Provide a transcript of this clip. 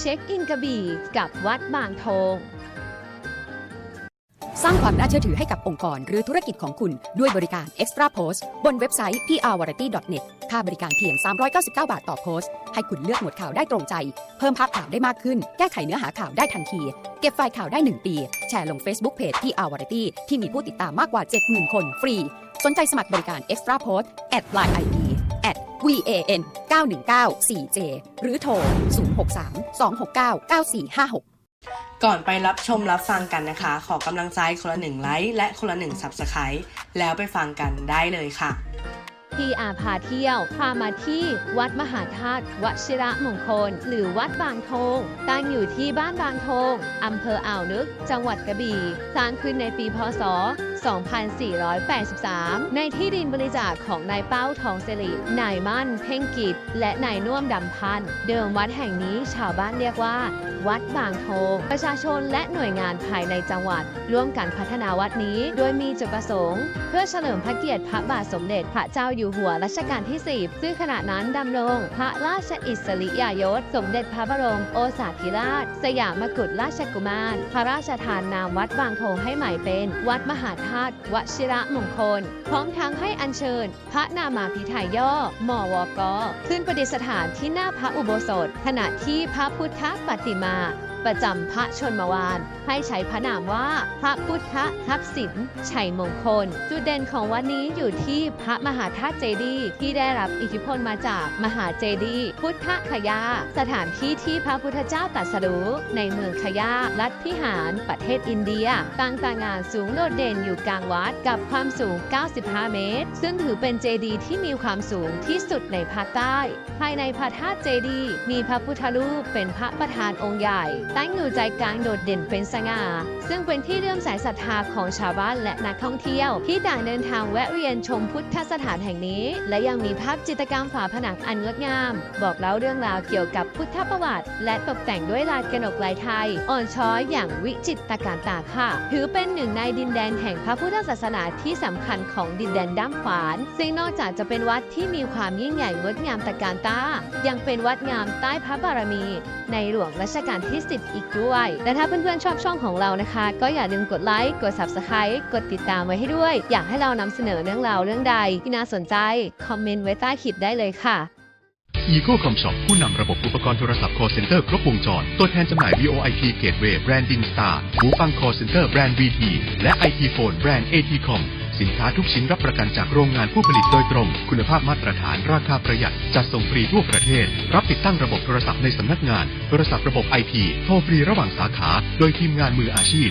เช็คอินกระบี่กับวัดบางทงสร้างความน่าเชื่อถือให้กับองค์กรหรือธุรกิจของคุณด้วยบริการ Extra Post บนเว็บไซต์ prvariety.net ค่าบริการเพียง 399 บาทต่อโพสต์ ให้คุณเลือกหมวดข่าวได้ตรงใจ เพิ่มภาพข่าวได้มากขึ้น แก้ไขเนื้อหาข่าวได้ทันที เก็บไฟล์ข่าวได้ 1 ปี แชร์ลง Facebook Page PR Variety ที่มีผู้ติดตามมากกว่า 70,000 คนฟรี สนใจสมัครบริการ Extra Post at line ID van 919 4j หรือโทร 063 269 9456 ก่อนไปรับชมรับฟังกันนะคะ ขอกำลังใจคนละหนึ่งไลค์และคนละหนึ่ง Subscribe แล้วไปฟังกันได้เลยค่ะที่อาพาเที่ยวพามาที่วัดมหาธาตุวชิระมงคล หรือวัดบางทงตั้งอยู่ที่บ้านบางทงอำเภออ่าวนึก จังหวัดกระบี่ สร้างขึ้นในปีพศ 2483 ในที่ดินบริจาคของนายเป้าทองสิรินายมั่น เพ่งกิจ และนายน่วมดำพันธ์เดิมวัดแห่งนี้ชาวบ้านเรียกว่า วัดบางโทงประชาชนและหน่วยงานภายในจังหวัด ร่วมกันพัฒนาวัดนี้ โดยมีจุดประสงค์ เพื่อเฉลิมพระเกียรติพระบาทสมเด็จพระเจ้าอยู่หัวรัชกาลที่ 10 ซึ่งขณะนั้นดำรงพระราชอิสริยยศ สมเด็จพระบรมโอษาธิราช สยามกุฎราชกุมาร พระราชทานนามวัดบางโทงให้ใหม่เป็น วัดมหาธาตุวชิระมงคล พร้อมทั้งให้อัญเชิญ พระนามาพิไทยย่อมอวกขึ้นประดิษฐานที่หน้าพระอุโบสถ ขณะที่พระพุทธปฏิมา ประจำพระชนมวานให้ใช้พระนามว่าพระพุทธทักษิณชัยมงคล จุดเด่นของวันนี้อยู่ที่พระมหาธาตุเจดีย์ที่ได้รับอิทธิพลมาจากมหาเจดีย์พุทธคยา สถานที่ที่พระพุทธเจ้าตรัสรู้ในเมืองคยารัฐพิหาร ประเทศอินเดียตั้งต่างานสูงโดดเด่นอยู่กลางวัดกับความสูง 95 เมตร ซึ่งถือเป็นเจดีย์ที่มีความสูงที่สุดในภาคใต้ ภายในพระธาตุเจดีย์มีพระพุทธรูปเป็นพระประธานองค์ใหญ่ตั้งอยู่ใจกลางโดดเด่นเป็นสง่า ซึ่งเป็นที่เลื่อมใสศรัทธาของชาวบ้านและนักท่องเที่ยว ที่ต่างเดินทางแวะเวียนชมพุทธสถานแห่งนี้ และยังมีภาพจิตรกรรมฝาผนังอันงดงาม บอกเล่าเรื่องราวเกี่ยวกับพุทธประวัติ และตกแต่งด้วยลายกระหนกลายไทย อ่อนช้อยอย่างวิจิตรการตาค่ะ ถือเป็นหนึ่งในดินแดนแห่งพระพุทธศาสนาที่สำคัญของดินแดนด้ามขวาน ซึ่งนอกจากจะเป็นวัดที่มีความยิ่งใหญ่งดงามตะการตา ยังเป็นวัดงามใต้พระบารมี ในหลวงรัชกาลที่10อีกด้วย และถ้าเพื่อนๆชอบช่องของเรานะคะ ก็อย่าลืมกดไลค์ กด Subscribe กดติดตามไว้ให้ด้วย อยากให้เรานำเสนอเรื่องราวเรื่องใดที่น่าสนใจ คอมเมนต์ไว้ใต้คลิปได้เลยค่ะ Eco Com Shop ผู้นำระบบอุปกรณ์โทรศัพท์ call center ครบวงจร ตัวแทนจำหน่าย VoIP Gateway แบรนด์ Dinstar หูฟัง call center แบรนด์ VT และ IT Phone แบรนด์ ATCom สินค้าทุกชิ้นรับประกันจากโรงงานผู้ผลิตโดยตรง คุณภาพมาตรฐานราคาประหยัด จัดส่งฟรีทั่วประเทศ รับติดตั้งระบบโทรศัพท์ในสำนักงาน โทรศัพท์ระบบไอพีโทรฟรีระหว่างสาขา โดยทีมงานมืออาชีพ